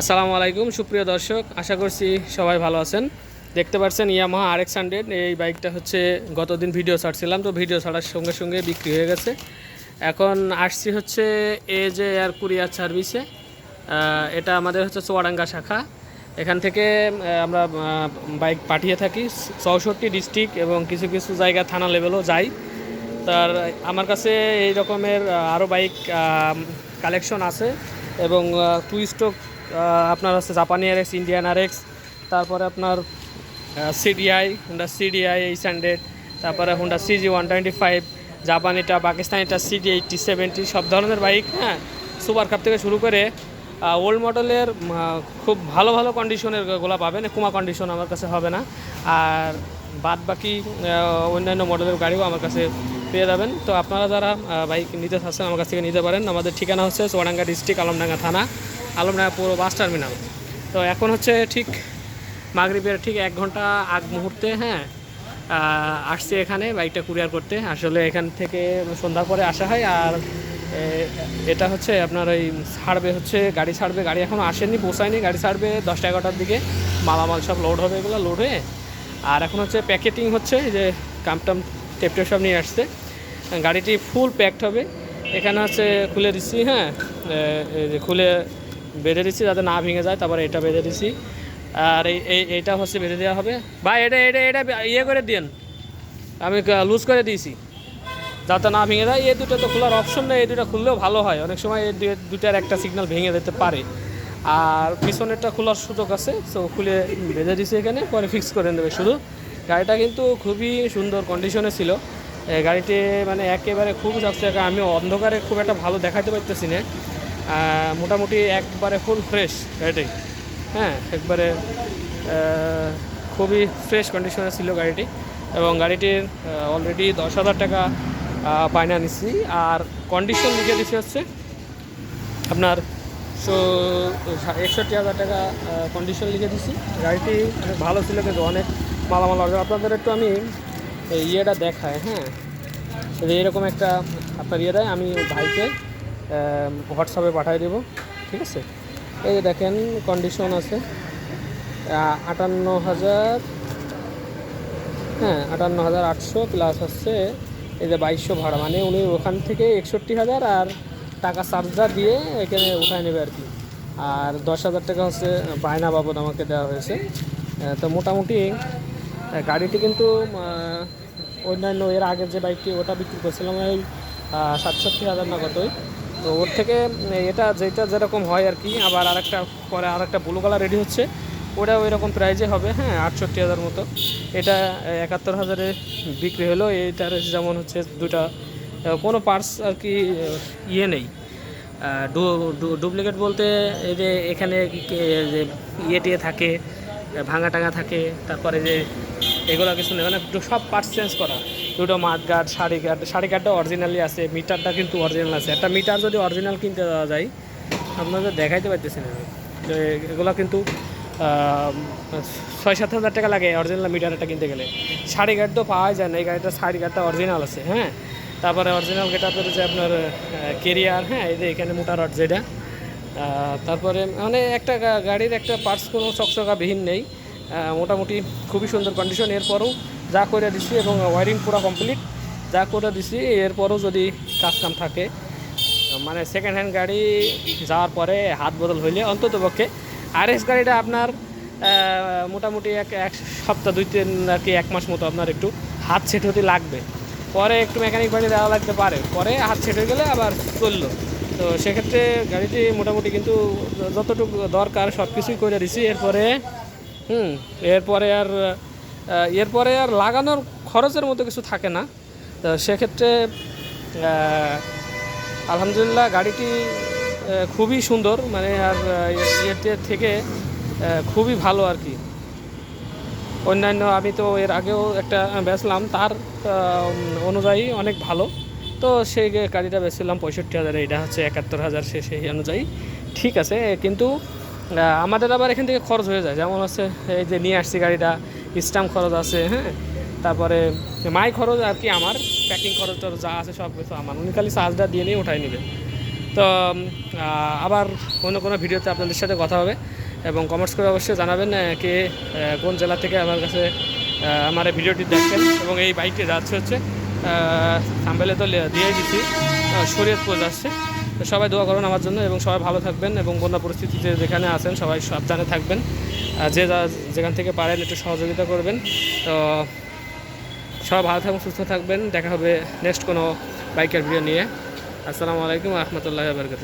আসসালামু আলাইকুম, সুপ্রিয় দর্শক, আশা করছি সবাই ভালো আছেন। দেখতে পাচ্ছেন ইয়ামাহা আর এক্স হান্ড্রেড এই বাইকটা হচ্ছে গতদিন ভিডিও ছাড়ছিলাম, তো ভিডিও ছাড়ার সঙ্গে সঙ্গে বিক্রি হয়ে গেছে। এখন আসছি হচ্ছে এ যে এয়ার কুরিয়ার সার্ভিসে এটা আমাদের হচ্ছে চুয়াডাঙ্গা শাখা। এখান থেকে আমরা বাইক পাঠিয়ে থাকি। চৌষট্টি ডিস্ট্রিক্ট এবং কিছু কিছু জায়গা থানা লেভেলও যাই। তার, আমার কাছে এই রকমের আরও বাইক কালেকশন আছে এবং টু স্ট্রোক আপনার হচ্ছে জাপানি R X Indian R X তারপরে আপনার CDI Honda CDI H hundred তারপরে Honda CG one twenty five জাপানিটা, পাকিস্তানিটা সিডি এইটটি সেভেন্টি সব ধরনের বাইক হ্যাঁ সুপার কাপ থেকে শুরু করে ওল্ড মডেলের খুব ভালো ভালো কন্ডিশনের গোলা পাবেন কুমা কন্ডিশন আমার কাছে হবে না, আর বাদ বাকি অন্যান্য মডেলের গাড়িও আমার কাছে পেয়ে যাবেন। তো আপনারা যারা বাইক নিতে চাচ্ছেন আমার কাছ থেকে নিতে পারেন। আমাদের ঠিকানা হচ্ছে চুয়াডাঙ্গা ডিস্ট্রিক্ট আলমডাঙ্গা থানা, আলমডাঙ্গা পুরো বাস টার্মিনাল। তো এখন হচ্ছে ঠিক মাগরিবের ঠিক এক ঘণ্টা আগ মুহূর্তে হ্যাঁ আসছি এখানে বাইকটা কুরিয়ার করতে। আসলে এখান থেকে সন্ধ্যার পরে আসা হয়। আর এটা হচ্ছে আপনার ওই ছাড়বে হচ্ছে, গাড়ি ছাড়বে, গাড়ি এখনও আসেনি পৌঁছায়নি গাড়ি ছাড়বে দশটা এগারোটার দিকে। মালামাল সব লোড হবে এগুলো লোড হয়ে। আর এখন হচ্ছে প্যাকেটিং হচ্ছে যে কামটাম টেপটেপ সব নিয়ে আসছে। গাড়িটি ফুল প্যাকড হবে। এখানে হচ্ছে খুলে দিচ্ছি হ্যাঁ খুলে বেঁধে দিচ্ছি যাতে না ভেঙে যায়, তারপরে এটা বেঁধে দিচ্ছি আর এই, এই- এইটা হচ্ছে বেঁধে দেওয়া হবে। বা এটা এটা এটা ইয়ে করে দিন আমি লুজ করে দিয়েছি। যাতে না ভেঙে যায়। এই দুটো তো খোলার অপশন নেই, এই দুটো খুললেও ভালো হয়। অনেক সময় এই দুটার একটা সিগন্যাল ভেঙে যেতে পারে। আর পিছনেরটা খোলার সুযোগ আছে তো খুলে বেঁধে দিছে এখানে, পরে ফিক্স করে নেবে শুধু। গাড়িটা কিন্তু খুবই সুন্দর কন্ডিশনে ছিল। গাড়িটি মানে একেবারে খুব চকচকে আমি অন্ধকারে খুব একটা ভালো দেখাতে পারতেছি না। মোটামুটি একবারে ফুল ফ্রেশ গাড়িটি। হ্যাঁ একবারে খুবই ফ্রেশ কন্ডিশনে ছিল গাড়িটি এবং গাড়িটির অলরেডি দশ হাজার টাকা বায়না নিচ্ছি আর কন্ডিশন লিখে দিচ্ছে হচ্ছে আপনার সো, একষট্টি হাজার টাকা কন্ডিশন লিখে দিচ্ছি গাড়িটি অনেক ভালো ছিল কিন্তু অনেক মালামাল অর্জন। আপনাদের একটু আমি ইয়েটা দেখায় হ্যাঁ? এরকম একটা আপনার ইয়ে দেয়, আমি ভাইকে হোয়াটসঅ্যাপে পাঠিয়ে দেবো, ঠিক আছে? এই যে দেখেন কন্ডিশন আছে আটান্ন হাজার হ্যাঁ আটান্ন হাজার আটশো প্লাস হচ্ছে এই যে বাইশশো ভাড়া মানে উনি ওখান থেকে একষট্টি হাজার আর টাকা চার্জটা দিয়ে এখানে উঠায় নেবে আর কি। আর দশ হাজার টাকা হচ্ছে বায়না বাবদ আমাকে দেওয়া হয়েছে। তো মোটামুটি গাড়িটি কিন্তু অন্যান্য এর আগের যে বাইকটি, ওটা বিক্রি করছিলাম ওই সাতষট্টি হাজার না কতই তো ওর থেকে এটা যেটা যেরকম হয় আর কি, আবার আরেকটা পরে আরেকটা ব্লু কালার রেডি হচ্ছে ওটা ওই রকম প্রাইজে হবে হ্যাঁ আটষট্টি হাজার মতো। এটা একাত্তর হাজারে বিক্রি হলো, এইটার যেমন হচ্ছে দুটা কোনো পার্টস আর কি ইয়ে নেই। ডুপ্লিকেট বলতে এই যে এখানে ইয়ে টিয়ে থাকে ভাঙা টাঙা থাকে, তারপরে যে এগুলো কিছু নেই মানে সব পার্টস চেঞ্জ করা। দুটো মাঠ গার্ড শাড়ি গার্ড শাড়ি গার্ডটা অরিজিনালি আছে, মিটারটা কিন্তু অরিজিনাল আছে। একটা মিটার যদি অরিজিনাল কিনতে দেওয়া যায়, আপনাদের দেখাইতে পারতেছি না। তো এগুলো কিন্তু ছয় সাত হাজার টাকা লাগে অরিজিনাল মিটারটা কিনতে গেলে। শাড়ি গার্ড তো পাওয়া যায় না, এই গাড়িটা শাড়ি গার্ডটা অরিজিনাল আছে হ্যাঁ? তারপরে অরিজিনাল গেট আপের যে আপনার কেরিয়ার হ্যাঁ এই যে এখানে মোটা রড যেটা তারপরে মানে একটা গাড়ির একটা পার্টস কোনো বিহীন নেই। মোটামুটি খুবই সুন্দর কন্ডিশন এরপরও যা করে দিছি এবং ওয়ারিং পুরো কমপ্লিট যা করে দিছি, এরপরও যদি কাজ কাম থাকে মানে সেকেন্ড হ্যান্ড গাড়ি যাওয়ার পরে হাত বদল হইলে অন্তত পক্ষে আর এস গাড়িটা আপনার মোটামুটি এক এক সপ্তাহ, দুই তিন আর কি এক মাস মতো আপনার একটু হাত সেট হতে লাগবে। পরে একটু মেকানিক বাড়ি দেওয়া লাগতে পারে। পরে হাত সেট হয়ে গেলে আবার চলল। তো সেক্ষেত্রে গাড়িটি মোটামুটি কিন্তু যতটুকু দরকার সব কিছুই করে দিছি। এরপরে, হুম, এরপরে আর এরপরে আর লাগানোর খরচের মতো কিছু থাকে না। তো সেক্ষেত্রে আলহামদুলিল্লাহ গাড়িটি খুবই সুন্দর। মানে আর এতে থেকে খুবই ভালো আর কি। অন্যান্য, আমি তো এর আগেও একটা বেচলাম তার অনুযায়ী অনেক ভালো। তো সেই গাড়িটা বেচছিলাম পঁয়ষট্টি হাজার, এটা হচ্ছে একাত্তর হাজার সে সেই অনুযায়ী। ঠিক আছে, কিন্তু আমাদের আবার এখান থেকে খরচ হয়ে যায়। যেমন হচ্ছে, এই যে নিয়ে আসছি গাড়িটা, স্টাম্প খরচ আছে হ্যাঁ? তারপরে মাই খরচ আর কি আমার প্যাকিং খরচ টরচ যা আছে সব কিছু আমার। উনি খালি চার্জটা দিয়ে নিয়ে উঠাই নেবে। তো আবার কোনো কোনো ভিডিওতে আপনাদের সাথে কথা হবে এবং কমেন্টস করে অবশ্যই জানাবেন কে কোন জেলা থেকে আমার কাছে আমার ভিডিওটি দেখেন এবং এই বাইকটি যাচ্ছে হচ্ছে সাম্বেলে তো দিয়ে দিচ্ছি শরীয়তপুর যাচ্ছে। তো সবাই দোয়া করুন আমার জন্য এবং সবাই ভালো থাকবেন এবং বন্যা পরিস্থিতিতে যেখানে আছেন সবাই সাবধানে থাকবেন। যে যা যেখান থেকে পারেন একটু সহযোগিতা করবেন। তো সবাই ভালো থাকবেন, সুস্থ থাকবেন। দেখা হবে নেক্সট কোনো বাইকের ভিডিও নিয়ে। আসসালামু আলাইকুম রহমতুল্লাহ বরকত